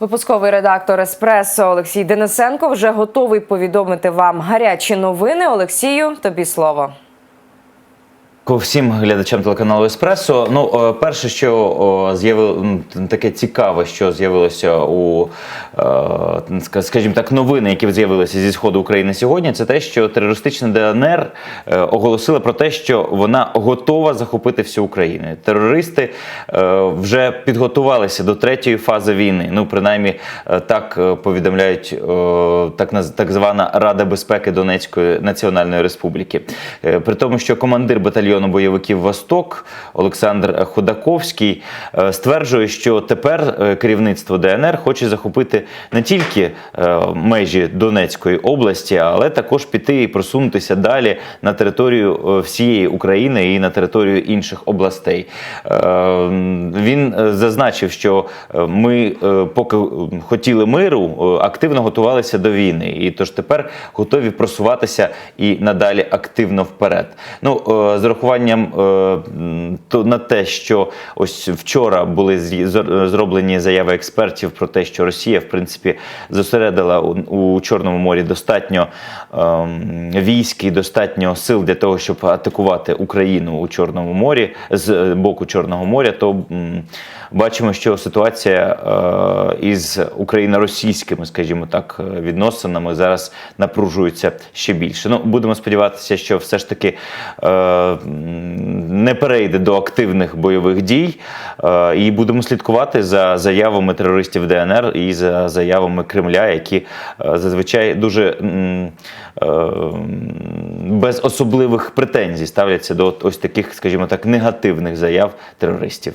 Випусковий редактор Еспресо Олексій Денисенко вже готовий повідомити вам гарячі новини. Олексію, тобі слово. Всім глядачам телеканалу Еспресо. Ну, е, перше, що з'явило таке цікаве, що з'явилося у, е, скажімо так, новини, які з'явилися зі сходу України сьогодні, це те, що терористична ДНР е, оголосила про те, що вона готова захопити всю Україну. Терористи вже підготувалися до третьої фази війни. Ну, принаймні, так повідомляють так, так звана Рада безпеки Донецької Національної Республіки. При тому, що командир батальйону бойовиків Восток Олександр Ходаковський е, стверджує, що тепер е, керівництво ДНР хоче захопити не тільки е, межі Донецької області, але також піти і просунутися далі на територію всієї України і на територію інших областей. Він зазначив, що ми, поки хотіли миру, активно готувалися до війни, і тож тепер готові просуватися і надалі активно вперед. Ну з урахуванням е, на те, що ось вчора були зі- зроблені заяви експертів про те, що Росія в принципі зосередила у, Чорному морі достатньо ем, військ і достатньо сил для того, щоб атакувати Україну у Чорному морі з е, боку Чорного моря, то бачимо, що ситуація е, із україно-російськими, скажімо так, е, відносинами зараз напружується ще більше. Ну будемо сподіватися, що все ж таки е, не перейде до активних бойових дій, е, і будемо слідкувати за заявами терористів ДНР і за заявами Кремля, які е, зазвичай дуже е, без особливих претензій ставляться до ось таких, скажімо так, негативних заяв терористів.